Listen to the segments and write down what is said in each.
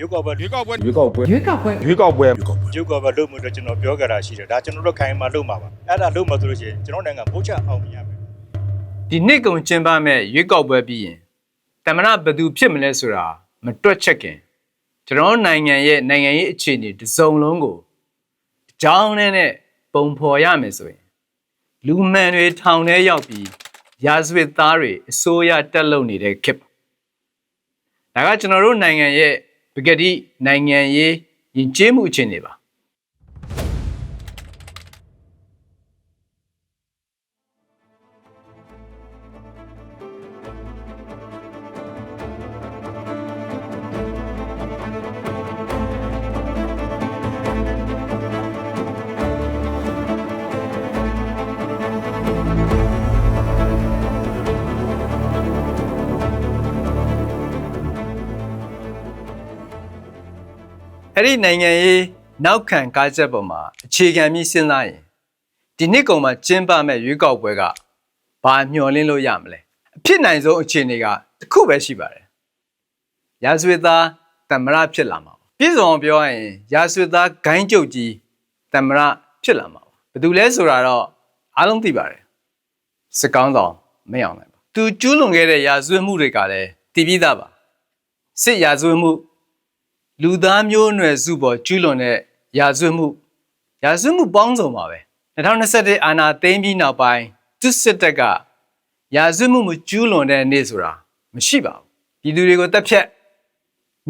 ရုပ်ကောက်ပဲရွေးကောက်ပွဲရွေးကောက်ပွဲရွေးကောက်ပွဲရွေးကောက်ပွဲရုပ်ကောက်ပဲလုပ်မှုတော့ကျွန်တော်ပြောကြတာရှိတယ်ဒါကျွန်တော်တို့ခိုင်းမှလုပ်မှာပါအဲ့ဒါလုပ်မှဆိုလို့ရှိရင်ကျွန်တော်နိုင်ငံဘုတ်ချအောင်မြင်ရမယ်ဒီနှစ်ကုန်ကျင်းပမဲ့ရွေးကောက်ပွဲပြီးရင်တမနာဘယ်သူဖြစ်မလဲဆိုတာမတွက်ချက်ခင်ကျွန်တော်နိုင်ငံရဲ့နိုင်ငံရေးအခြေအနေတစ်စုံလုံးကိုအကြောင်းနဲ့နဲ့ပုံဖော်ရမယ်ဆိုရင်လူမှန်တွေထောင်ထဲရောက်ပြီးရာဇဝတ်သားတွေအစိုးရတက်လုံနေတဲ့ခေတ်ပါဒါကကျွန်တော်တို့နိုင်ငံရဲ့ ပကတိနိုင်ငံရေးယဉ်ကျေးမှုအခြေအနေပါ အဲ့ဒီနိုင်ငံရေးနောက်ခံကားချက်ပေါ်မှာအခြေခံပြီးစဉ်းစားရင်ဒီနှစ်ကုန်မှာကျင်းပမဲ့ရွေးကောက်ပွဲကဘာမျှော်လင့်လို့ရမလဲအဖြစ်နိုင်ဆုံးအခြေအနေကတစ်ခုပဲရှိပါတယ်ရာဇဝတ်သားတမရဖြစ်လာမှာပါပြည့်စုံအောင်ပြောရရင်ရာဇဝတ်သားဂိုင်းကျုပ်ကြီးတမရဖြစ်လာမှာပါဘယ်သူလဲဆိုတာတော့အားလုံးသိပါတယ်စစ်ကောင်းဆောင်မင်းအောင်နိုင်ပါသူကျူးလွန်ခဲ့တဲ့ရာဇဝတ်မှုတွေကလည်းတည်ပြီးသားပါစစ်ရာဇဝတ်မှု လူသားမျိုးနွယ်စုပေါ်ကျူးလွန်တဲ့ရာဇဝတ်မှုရာဇဝတ်မှုပေါင်းစုံပါပဲ2021အာနာသိမ်းပြီးနောက်ပိုင်းသူစစ်တပ်ကရာဇဝတ်မှုမကျူးလွန်တဲ့နေ့ဆိုတာမရှိပါဘူးပြည်သူတွေကိုတပ်ဖြတ်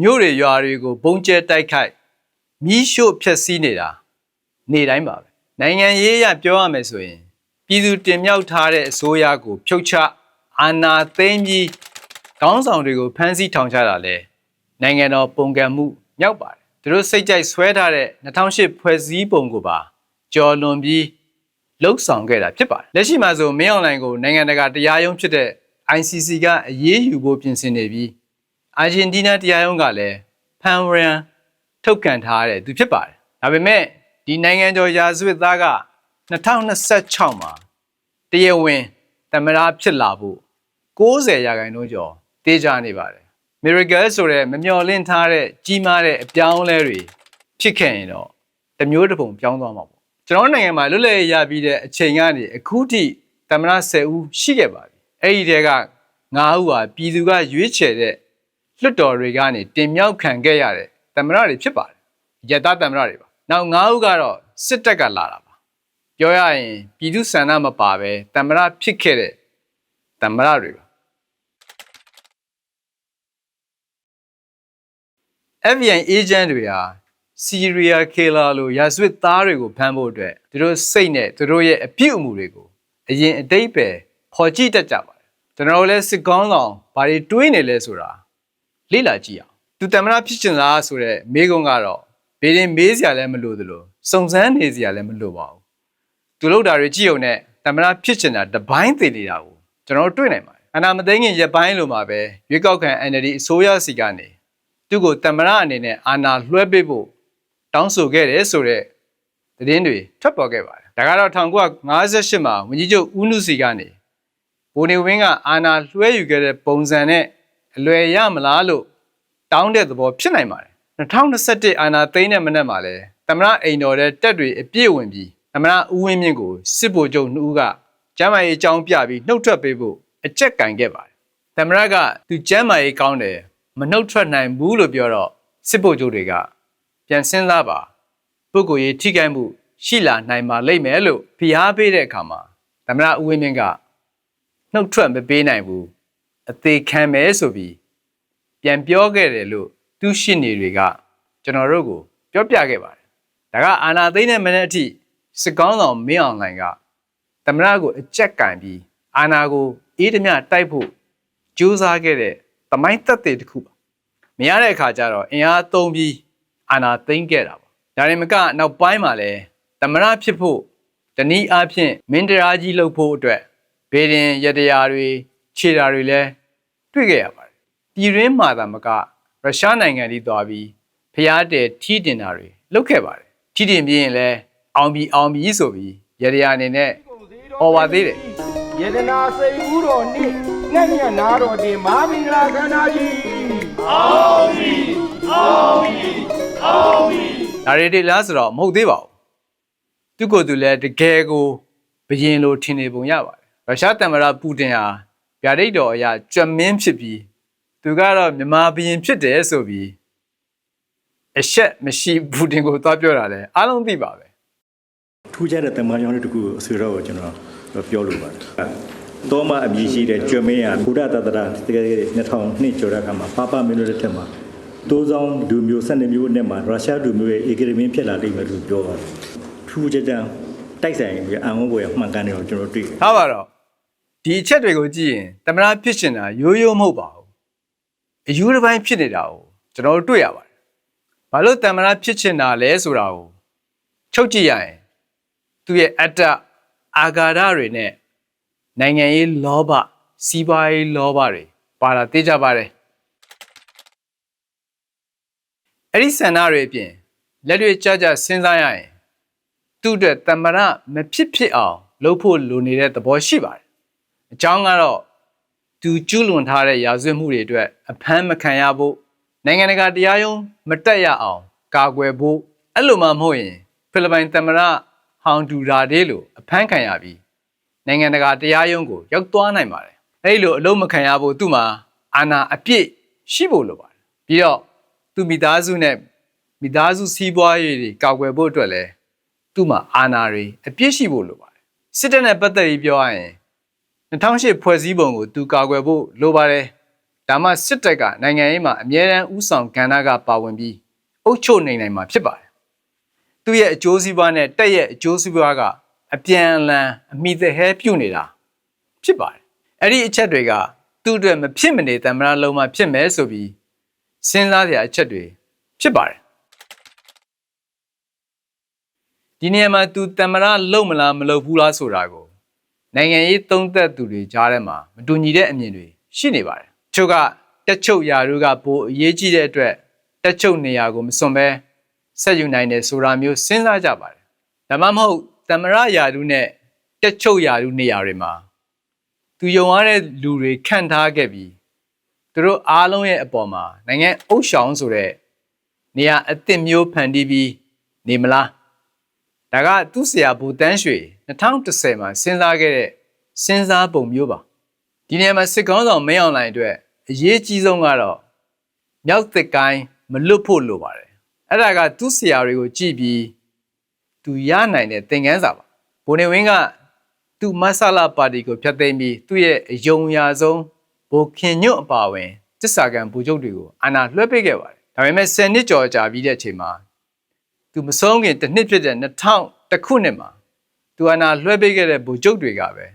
မြို့တွေရွာတွေကိုဘုံကျဲတိုက်ခိုက်မီးရှို့ဖျက်ဆီးနေတာနေ့တိုင်းပါပဲနိုင်ငံရေးအရပြောရမယ်ဆိုရင်ပြည်သူတင်မြှောက်ထားတဲ့အစိုးရကိုဖြုတ်ချအာဏာသိမ်းပြီးကောင်းဆောင်တွေကိုဖမ်းဆီးထောင်ချတာလဲ နိုင်ငံတော်ပုံကံမှုမြောက်ပါတယ်သူတို့စိတ်ကြိုက်ဆွဲထားတဲ့2008ဖွဲ့စည်းပုံကိုပါကြော်လွန်ပြီးလှုပ်ဆောင်ခဲ့တာဖြစ်ပါတယ်လက်ရှိမှာဆိုမင်းအွန်လိုင်းကိုနိုင်ငံတကာတရားရုံးဖြစ်တဲ့ ICC ကအရေးယူဖို့ပြင်ဆင်နေပြီးအာဂျင်တီးနားတရားရုံးကလည်းဖန်ဝရန်ထုတ်ကန်ထားတဲ့သူဖြစ်ပါတယ်ဒါပေမဲ့ဒီနိုင်ငံကျော်ရာဇဝတ်သားက2026မှာတရားဝင်သမရဖြစ်လာဖို့90ရာခိုင်နှုန်းကျော်တေးကြနေပါတယ် miracle ဆိုတဲ့မမျှော်လင့်ထားတဲ့ကြီးမားတဲ့အပြောင်းအလဲတွေဖြစ်ခဲ့ရင်တော့တစ်မျိုးတစ်ပုံပြောင်းသွားမှာပေါ့ကျွန်တော်တို့နိုင်ငံမှာလွတ်လပ်ရေးရပြီးတဲ့အချိန်ကနေအခုထိသမဏ10ဦးရှိခဲ့ပါပြီအဲ့ဒီတဲက9ဦးဟာပြည်သူကရွေးချယ်တဲ့လွတ်တော်တွေကနေတင်မြှောက်ခံခဲ့ရတဲ့သမဏတွေဖြစ်ပါတယ်ယတသမဏတွေပါနောက်9ဦးကတော့စစ်တပ်ကလာတာပါပြောရရင်ပြည်သူစံနာမပါပဲသမဏဖြစ်ခဲ့တဲ့သမဏတွေပါ FBI agent တွေဟာ serial killer လို့ရာဇဝတ်သားတွေကိုဖမ်းဖို့အတွက်သူတို့စိတ်နဲ့သူတို့ရဲ့အပြုအမူတွေကိုအရင်အတိတ်ပဲခေါ်ကြည့်တတ်ကြပါတယ်ကျွန်တော်တို့လည်းစစ်ကောင်းဆောင်ဘာတွေတွေးနေလဲဆိုတာလေ့လာကြည့်အောင်သူတမနာဖြစ်ချင်လားဆိုတော့မေးခွန်းကတော့ဘေးရင်မေးစရာလည်းမလိုသလိုစုံစမ်းနေစရာလည်းမလိုပါဘူးသူလောက်တာတွေကြည့်ုံနဲ့တမနာဖြစ်ချင်တာတပိုင်းသေးနေတာကိုကျွန်တော်တို့တွေ့နိုင်ပါတယ်အနာမသိငင်ရက်ပိုင်းလိုမှာပဲရွေးကောက်ခံ NLD အစိုးရစီကနေ သူ့ကိုတမရအနေနဲ့အာဏာလွှဲပေးဖို့တောင်းဆိုခဲ့တယ်ဆိုတော့သတင်းတွေထွက်ပေါ်ခဲ့ပါတယ်ဒါကတော့1958မှာဝန်ကြီးချုပ်ဦးနုစီကနေဘိုနေဝင်းကအာဏာလွှဲယူခဲ့တဲ့ပုံစံနဲ့အလွယ်ရမလားလို့တောင်းတဲ့သဘောဖြစ်နိုင်ပါတယ်2021အာဏာသိမ်းတဲ့မနက်မှာလဲတမရအိမ်တော်တဲ့တက်တွေအပြည့်ဝင်ပြီးတမရဦးဝင်းမြင့်ကိုစစ်ဗိုလ်ချုပ်နှူးကကျမ်းမာရေးအကြောင်းပြပြီးနှုတ်ထွက်ပေးဖို့အကြက်ကင်ခဲ့ပါတယ်တမရကသူကျမ်းမာရေးကောင်းတယ် မနှုတ်ထွက်နိုင်ဘူးလို့ပြောတော့စစ်ဗိုလ်ချုပ်တွေကပြန်စဉ်းစားပါပုဂ္ဂိုလ်ရေးထိခိုက်မှုရှိလာနိုင်ပါလိမ့်မယ်လို့ဖိအားပေးတဲ့အခါမှာသမရဦးဝင်းမြင့်ကနှုတ်ထွက်မပေးနိုင်ဘူးအသေးခံမယ်ဆိုပြီးပြန်ပြောခဲ့တယ်လို့သူရှင်းနေတွေကကျွန်တော်တို့ကိုပြောပြခဲ့ပါတယ်ဒါကအာနာသိမ့်တဲ့မနေ့အထိစစ်ကောင်းဆောင်မင်းအောင်လှိုင်ကသမရကိုအကြက်ကင်ပြီးအာနာကိုအေးဓမြတိုက်ဖို့ကြိုးစားခဲ့တဲ့သမိုင်းသက်သေတစ်ခုပါ မရတဲ့အခါကျတော့အင်အားသုံးပြီးအာဏာသိမ်းခဲ့တာပါဒါရင်မကနောက်ပိုင်းမှာလည်းသမရဖြစ်ဖို့တနည်းအားဖြင့်မင်းတရားကြီးလုပ်ဖို့အတွက်ဘေးရင်ရတရားတွေခြေတာတွေလည်းတွေ့ခဲ့ရပါတယ်ပြည်ရင်းမှာသာမကရုရှားနိုင်ငံကြီးသွားပြီးဖျားတယ်ထီးတင်တာတွေလုပ်ခဲ့ပါတယ်ထီးတင်ပြီးရင်လည်းအောင်ပြီးအောင်ပြီးဆိုပြီးရတရားအနေနဲ့អော်ပါသေးတယ်ယေဒနာစိတ်ဦးတော်နှင့်ငှက်ညက်နာတော်တင်မဟာမင်္ဂလာခန္ဓာကြီး အောင်ပြီဒါရီတွေလားဆိုတော့မဟုတ်သေးပါဘူးသူကိုယ်သူလည်းတကယ်ကိုဘယင်လိုထင်နေပုံရပါတယ်ရုရှားတမ္မရပူတင်ဟာဗျာဒိတ်တော်အရာကြွမင်းဖြစ်ပြီးသူကတော့မြန်မာဘယင်ဖြစ်တယ်ဆိုပြီးအဆက်မရှိပူတင်ကိုသွားပြောတာလဲအားလုံးသိပါပဲထူးခြားတဲ့တမန်ကြောင့်တစ်ခုကိုအဆွေတော်ကိုကျွန်တော်ပြောလိုပါတယ်။ တော့မှအမည်ရှိတဲ့ကျွမင်းရဘုရားတတရာတကယ်2002ကျော်တဲ့အခါမှာပါပမင်းတို့လက်ထက်မှာတိုးဆောင်လူမျိုး12မျိုးနဲ့မှာရုရှားလူမျိုးရဲ့အေဂရီမင်းဖြစ်လာလိမ့်မယ်လို့ပြောပါတယ်။ထူးခြားတဲ့တိုက်ဆိုင်ပြီးအံဝဘွယ်မှန်ကန်တယ်ကိုကျွန်တော်တွေ့တယ်ထားပါတော့ဒီအချက်တွေကိုကြည့်ရင်တမနာဖြစ်ရှင်တာရိုးရိုးမဟုတ်ပါဘူးအယူတစ်ပိုင်းဖြစ်နေတာကိုကျွန်တော်တို့တွေ့ရပါတယ်ဘာလို့တမနာဖြစ်ချင်တာလဲဆိုတာကိုချုပ်ကြည့်ရရင်သူ့ရဲ့အတ္တအာဃာတတွေနဲ့ နိုင်ငံရေးလောဘစီးပွားရေးလောဘတွေပါတာသိကြပါတယ်အဲ့ဒီဆန္ဒတွေအပြင်လက်တွေကြကြစဉ်းစားရရင်သူ့အတွက်တမရမဖြစ်ဖြစ်အောင်လုပ်ဖို့လိုနေတဲ့သဘောရှိပါတယ်။အကြောင်းကတော့သူကျူးလွန်ထားတဲ့ရာဇဝတ်မှုတွေအတွက်အဖမ်းမခံရဖို့နိုင်ငံတကာတရားရုံးမတက်ရအောင် ကာကွယ်ဖို့အဲ့လိုမှမဟုတ်ရင်ဖိလစ်ပိုင်တမရဟောင်ဒူရာဒေးလိုအဖမ်းခံရပြီး နိုင်ငံတကာတရားရုံးကိုရောက်သွားနိုင်ပါတယ်။အဲ့ဒီလိုအလုံးမခံရဖို့သူ့မှာအာဏာအပြည့်ရှိဖို့လိုပါတယ်။ပြီးတော့သူမိသားစုနဲ့မိသားစုစီးပွားရေးတွေကာကွယ်ဖို့အတွက်လည်းသူ့မှာအာဏာတွေအပြည့်ရှိဖို့လိုပါတယ်စစ်တပ်နဲ့ပတ်သက်ပြီးပြောရရင်2008ဖွဲ့စည်းပုံကိုသူကာကွယ်ဖို့လိုပါတယ်ဒါမှစစ်တပ်ကနိုင်ငံရေးမှာအမြဲတမ်းဥဆောင်ကဏ္ဍကပါဝင်ပြီးအုပ်ချုပ်နေနိုင်မှာဖြစ်ပါတယ်သူ့ရဲ့အကျိုးစီးပွားနဲ့တက်ရဲ့အကျိုးစီးပွားက အပြန်အလှန်အမိသဟဲပြုတ်နေတာဖြစ်ပါတယ်အဲ့ဒီအချက်တွေကသူ့အတွက်မဖြစ်မနေတမရလုံးမှဖြစ်မယ်ဆိုပြီးစဉ်းစားစရာအချက်တွေဖြစ်ပါတယ်ဒီနေရာမှာ तू တမရလုံမလားမလုံဘူးလားဆိုတာကိုနိုင်ငံရေးသုံးသက်သူတွေကြားထဲမှာမတူညီတဲ့အမြင်တွေရှိနေပါတယ်။ချို့ကတက်ချုပ်ရာတို့ကပိုအရေးကြီးတဲ့အတွက်တက်ချုပ်နေရာကိုမစွန့်ဘဲဆက်ယူနိုင်တယ်ဆိုတာမျိုးစဉ်းစားကြပါတယ်။ဒါမှမဟုတ် တမရရာတို့နဲ့တက်ချုပ်ရာတို့နေရာတွေမှာသူယုံရတဲ့လူတွေခန့်ထားခဲ့ပြီးသူတို့အားလုံးရဲ့အပေါ်မှာနိုင်ငံအုပ်ဆောင်ဆိုတဲ့နေရာအသစ်မျိုးဖန်တီးပြီးနေမလားဒါကသူ့ဆရာဘူတန်းရွှေ2010မှာစဉ်းစားခဲ့တဲ့စဉ်းစားပုံမျိုးပါဒီနေရာမှာစစ်ကောင်းဆောင်မင်းအောင်လှိုင်အတွက်အရေးကြီးဆုံးကတော့မြောက်တစ်ကိုင်းမလွတ်ဖို့လိုပါတယ်အဲ့ဒါကသူ့ဆရာတွေကိုကြည့်ပြီး သူရနိုင်တဲ့သင်ခန်းစာပါဘိုနေဝင်းကသူ့မဆလာပါတီကိုဖျက်သိမ်းပြီးသူ့ရဲ့အယုံရာဆုံးဘိုခင်ညွတ်အပါဝင်တစ္ဆာကံဘူချုပ်တွေကိုအာဏာလွှဲပေးခဲ့ပါတယ်ဒါပေမဲ့10နှစ်ကျော်ကြာပြီးတဲ့အချိန်မှာသူမဆုံးခင်တစ်နှစ်ဖြစ်တဲ့2000တခုနှစ်မှာသူအနာလွှဲပေးခဲ့တဲ့ဗိုလ်ချုပ်တွေကပဲ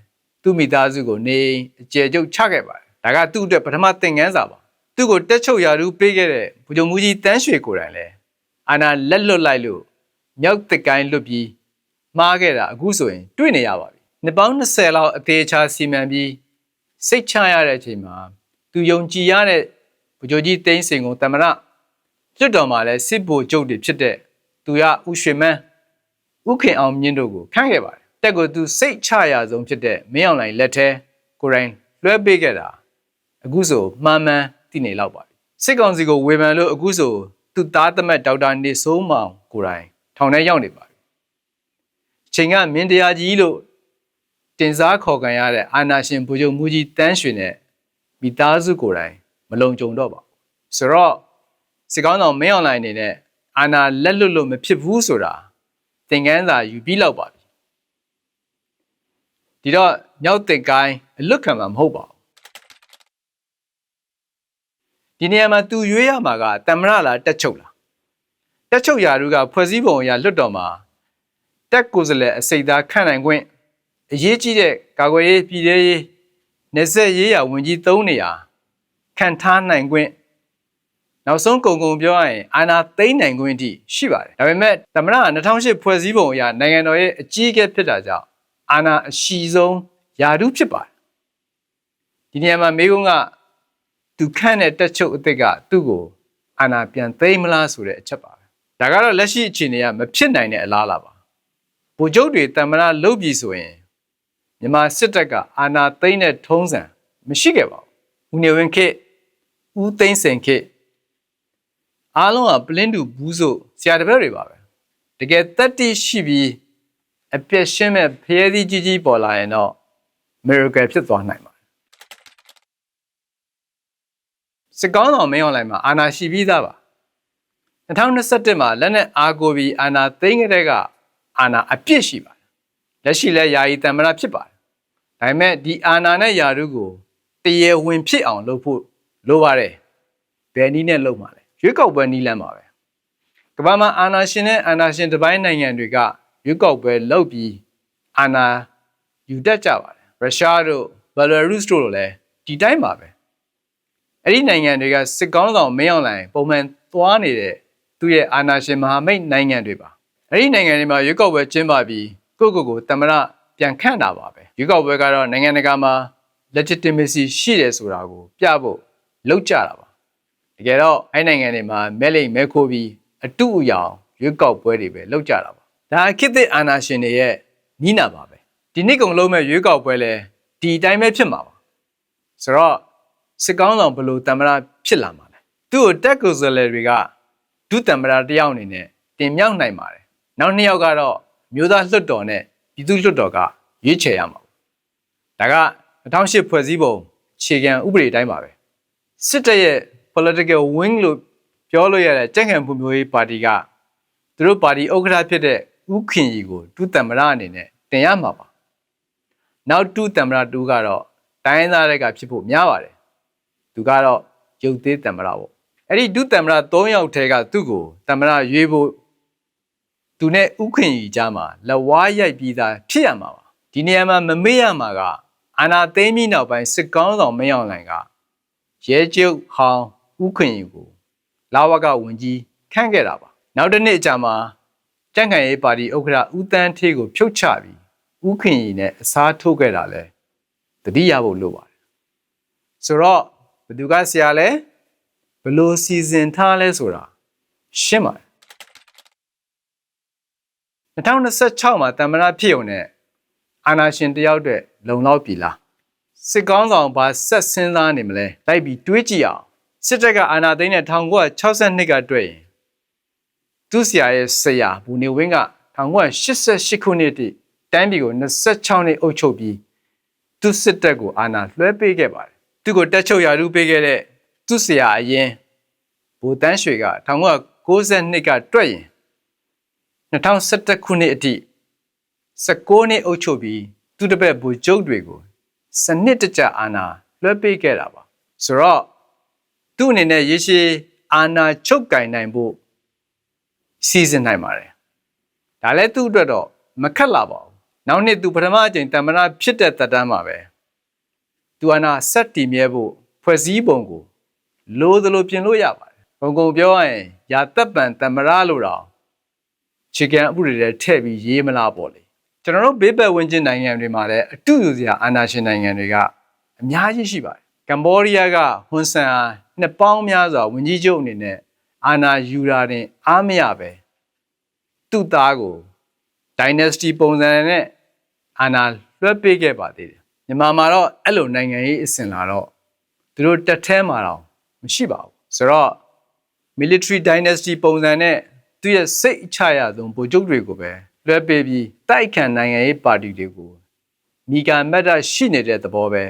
သူ့မိသားစုကိုနေအိမ်အကျယ်ချုပ်ချခဲ့ပါတယ်ဒါကသူ့အတွက်ပထမသင်ခန်းစာပါသူ့ကိုတက်ချုပ်ရာထူးပေးခဲ့တဲ့ဗိုလ်ချုပ်မူကြီးတန်းရွှေကိုယ်တိုင်လည်းအာနာလက်လွတ်လိုက်လို့ မြောက်တစ်ကိုင်းလွတ်ပြီးမှားခဲ့တာအခုဆိုရင်တွေ့နေရပါပြီနှစ်ပေါင်း20လောက်အသေးချာစီမံပြီးစိတ်ချရတဲ့အချိန်မှာသူယုံကြည်ရတဲ့ဗိုလ်ချုပ်ကြီးတိန်းစင်ကိုတမရကျွတ်တော်မှာလည်းစစ်ဗိုလ်ချုပ်တွေဖြစ်တဲ့သူရဥရွှေမန်းဥခင်အောင်မြင့်တို့ကိုခန့်ခဲ့ပါတယ်တက်ကိုသူစိတ်ချရဆုံးဖြစ်တဲ့မင်းအောင်လှိုင်လက်ထဲကိုယ်တိုင်လွှဲပေးခဲ့တာအခုဆိုမှန်မှန်သိနေလောက်ပါပြီစစ်ကောင်စီကိုဝေဖန်လို့အခုဆိုသူသားသမက်ဒေါက်တာနေစိုးမောင်ကိုယ်တိုင် ထောင်ထဲရောက်နေပါပြီအချိန်ကမင်းတရားကြီးလို့တင်စားခေါ်ခံရတဲ့အာနာရှင်ဗိုလ်ချုပ်မူကြီးတန်းရွှေနဲ့မိသားစုကိုယ်တိုင်မလုံခြုံတော့ပါဘူးဆိုတော့စစ်ကောင်းဆောင်မင်းအွန်လိုင်းအနေနဲ့အာနာလက်လွတ်လို့မဖြစ်ဘူးဆိုတာသင်ခန်းစာယူပြီးလောက်ပါပြီဒီတော့မြောက်တင်ကိုင်းအလွတ်ခံမှာမဟုတ်ပါဘူးဒီနေရာမှာသူရွေးရမှာကတမရလားတက်ချုပ်လား တက်ချုပ်ရာတို့ကဖွဲ့စည်းပုံအရလွတ်တော်မှာတက်ကိုယ်စလဲအစိတ်သားခန့်နိုင်ခွင့်အရေးကြီးတဲ့ကာကွယ်ရေးပြည်ထရေးနေဆက်ရေးရာဝန်ကြီး၃နေရာခန့်ထားနိုင်ခွင့်နောက်ဆုံးကုံကုံပြောရရင်အာဏာသိမ်းနိုင်ခွင့်အထိရှိပါတယ်ဒါပေမဲ့သမရ2008ဖွဲ့စည်းပုံအရနိုင်ငံတော်ရဲ့အကြီးအကဲဖြစ်တာကြောင့်အာဏာအရှိဆုံးယာတုဖြစ်ပါတယ်ဒီနေရာမှာမေကုန်းကသူခန့်တဲ့တက်ချုပ်အစ်စ်ကသူ့ကိုအာဏာပြန်သိမ်းမလားဆိုတဲ့အချက်ပါပဲ ဒါကတော့လက်ရှိအခြေအနေကမဖြစ်နိုင်တဲ့အလားအလာပါဗိုလ်ချုပ်တွေတမရလုတ်ပြီဆိုရင်မြန်မာစစ်တပ်ကအာဏာသိမ်းတဲ့ထုံးစံမရှိခဲ့ပါဘူးဦးနေဝင်းခေတ်ဦးသိန်းစိန်ခေတ်အားလုံးကပလင်းတူဘူးဆိုဆရာတပည့်တွေပါပဲတကယ်တက်တိရှိပြီးအပြည့်ရှင်းမဲ့ဖျဲသီးကြီးကြီးပေါ်လာရင်တော့ miracle ဖြစ်သွားနိုင်ပါတယ်စစ်ကောင်းတော်မင်းအွန်လိုင်းမှာအာနာရှိပြီးသားပါ 2021မှာလက်နဲ့အာကိုပြီးအာနာသိမ်းကြတဲ့ကအာနာအပြစ်ရှိပါတယ်လက်ရှိလဲယာယီတမ္မရဖြစ်ပါတယ်ဒါပေမဲ့ဒီအာနာနဲ့ယာရုကိုတရေဝင်ဖြစ်အောင်လုပ်ဖို့လိုပါတယ်ဘယ်နည်းနဲ့လုပ်မှာလဲရွေးကောက်ပွဲနည်းလမ်းပါပဲကမ္ဘာမှာအာနာရှင်နဲ့အာနာရှင်တစ်ပိုင်းနိုင်ငံတွေကရွေးကောက်ပွဲလုပ်ပြီးအာနာယူတတ်ကြပါတယ်ရုရှားတို့ဘယ်လာရုစ်တို့လည်းဒီတိုင်းပါပဲအဲ့ဒီနိုင်ငံတွေကစစ်ကောင်းဆောင်မင်းအောင်လှိုင်ပုံမှန်သွားနေတဲ့ သူ့ရဲ့အာနာရှင်မဟာမိတ်နိုင်ငံတွေပါအဲ့ဒီနိုင်ငံတွေမှာရွေးကောက်ပွဲကျင်းပပြီးကိုယ့်ကိုယ်ကိုတမရပြန်ခန့်တာပါပဲရွေးကောက်ပွဲကတော့နိုင်ငံတကာမှာ legitimacy ရှိတယ်ဆိုတာကိုပြဖို့လုပ်ကြတာပါတကယ်တော့အဲ့နိုင်ငံတွေမှာမဲလိမ်မဲခိုးပြီးအတုအယောင်ရွေးကောက်ပွဲတွေပဲလုပ်ကြတာပါဒါခေတ်သစ်အာဏာရှင်တွေရဲ့နီးနာပါပဲဒီနှစ်ကုန်လုံးမဲ့ရွေးကောက်ပွဲလဲဒီအတိုင်းပဲဖြစ်မှာပါဆိုတော့စစ်ကောင်းဆောင်ဘယ်လိုတမရဖြစ်လာမှာလဲသူ့ကိုတက်ကိုယ်စားလှယ်တွေက ဒုတမရတယောက်အနေနဲ့တင်မြှောက်နိုင်ပါတယ်နောက်နှစ်ယောက်ကတော့မျိုးသားလွှတ်တော်နဲ့ပြည်သူ့လွှတ်တော်ကရွေးချယ်ရမှာပါဒါက2008ဖွဲ့စည်းပုံခြေခံဥပဒေအတိုင်းပါပဲစစ်တပ်ရဲ့ political wing လို့ပြောလို့ရတဲ့ကြက်ခံဖွံ့ဖြိုးရေးပါတီကသူတို့ပါတီဥက္ကဋ္ဌဖြစ်တဲ့ဥခင်ကြီးကိုဒုတမရအနေနဲ့တင်ရမှာပါနောက်ဒုတမရတူကတော့တိုင်းရင်းသားတွေကဖြစ်ဖို့များပါတယ်သူကတော့ရုပ်သေးတမရပေါ့ အဲ့ဒီဒုတမရ3ယောက်ထဲကသူ့ကိုတမရရွေးဖို့သူနဲ့ဥခင်ကြီးကြားမှာလက်ဝါးရိုက်ပြီးသားဖြစ်ရမှာပါဒီနေရာမှာမမေ့ရမှာကအာနာသိမ်းပြီးနောက်ပိုင်းစစ်ကောင်းဆောင်မင်းအောင်လှိုင်ကရဲကျုပ်ဟောင်းဥခင်ကြီးကိုလာဝကဝင်ကြီးခန့်ခဲ့တာပါနောက်တစ်နှစ်အကြာမှာကြန့်ခိုင်ရေးပါတီဥက္ကဋ္ဌဦးတန်းထေးကိုဖြုတ်ချပြီးဥခင်ကြီးနဲ့အစားထိုးခဲ့တာလဲတတိယဖို့လိုပါတယ်ဆိုတော့ဘယ်သူကဆရာလဲ ဘယ်လိုစီစဉ်ထားလဲဆိုတာရှင်းပါတယ်2026မှာတမ္မရဖြစ်ုံနဲ့အာနာရှင်တယောက်တည်းလုံလောက်ပြီလားစစ်ကောင်းဆောင်ဘာဆက်စင်းစားနေမလဲလိုက်ပြီးတွေးကြည့်အောင်စစ်တပ်ကအာနာသိန်းနဲ့1962ကတွေ့ရင်သူ့ဆရာရဲ့ဆရာဘူနေဝင်းက1988ခုနှစ်တည်းတိုင်းပြည်ကို26နှစ်အုပ်ချုပ်ပြီးသူ့စစ်တပ်ကိုအာဏာလွှဲပေးခဲ့ပါတယ်သူ့ကိုတက်ချုပ်ရာထူးပေးခဲ့တဲ့ သူ့ဆရာအရင်ဘူတန်းရွှေက1992ကတွေ့ရင်2017ခုနှစ်အထိ16နှစ်အုပ်ချုပ်ပြီးသူတပည့်ဘူကျုပ်တွေကိုစနစ်တကျအာဏာလွှဲပေးခဲ့တာပါဆိုတော့သူ့အနေနဲ့ရေရှည်အာဏာချုပ်ကင်နိုင်ဖို့စီစဉ်နိုင်ပါတယ်ဒါလည်းသူ့အတွက်တော့မခက်လာပါဘူးနောက်နှစ်သူပထမအကြိမ်တမ္မနာဖြစ်တဲ့တက်တန်းမှာပဲသူအာဏာဆက်တည်မြဲဖို့ဖွဲ့စည်းပုံကို လိုသလိုပြင်လို့ရပါတယ်ဘုံကုံပြောရရင်ယာသက်ပံတမ္မရာလို့တော့ခြေကံအမှုတွေထဲထည့်ပြီးရေးမလားပေါ့လေကျွန်တော်တို့ဘေးပတ်ဝန်းကျင်နိုင်ငံတွေမှာလည်းအတူယူစရာအာဏာရှင်နိုင်ငံတွေကအများကြီးရှိပါတယ်ကမ္ဘောဒီးယားကဟွန်ဆန်အားနှစ်ပေါင်းများစွာဝင်ကြီးချုပ်အနေနဲ့အာဏာယူတာတင်အားမရပဲသူ့သားကို dynasty ပုံစံနဲ့အာဏာလွှဲပေးခဲ့ပါသေးတယ်မြန်မာမှာတော့အဲ့လိုနိုင်ငံရေးအစဉ်လာတော့သူတို့တက်ထဲမှာတော့ မရှိပါဘူးဆိုတော့ military dynasty ပုံစံနဲ့သူ့ရဲ့စိတ်အချရဆုံးဗိုလ်ချုပ်တွေကိုပဲလွှဲပေးပြီးတိုက်ခံနိုင်ငံရေးပါတီတွေကိုမိကန်မက်တာရှိနေတဲ့သဘောပဲ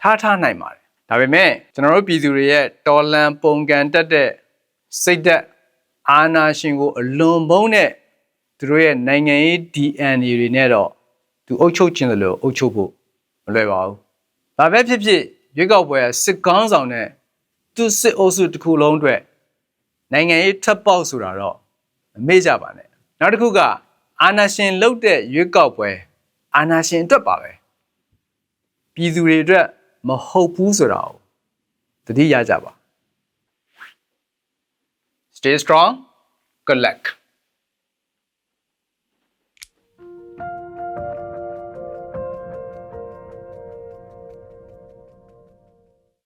ထားထားနိုင်ပါတယ်ဒါပေမဲ့ကျွန်တော်တို့ပြည်သူတွေရဲ့တော်လန်ပုံကန်တက်တဲ့စိတ်သက်အာနာရှင်ကိုအလွန်ဘုန်းတဲ့သူတို့ရဲ့နိုင်ငံရေး DNA တွေနဲ့တော့သူအုပ်ချုပ်ခြင်းလို့အုပ်ချုပ်ဖို့မလွယ်ပါဘူး။ဘာပဲဖြစ်ဖြစ်ရွေးကောက်ပွဲစစ်ကောင်းဆောင်တဲ့ သူစစ်အုပ်စုတစ်ခုလုံးအတွက်နိုင်ငံရေးထပ်ပေါက်ဆိုတာတော့မမေ့ကြပါနဲ့။နောက်တစ်ခုကအာနာရှင်လုတ်တဲ့ရွေးကောက်ပွဲအာနာရှင်အတွက်ပါပဲ။ပြည်သူတွေအတွက်မဟုတ်ဘူးဆိုတာကိုသတိရကြပါ Stay strong good luck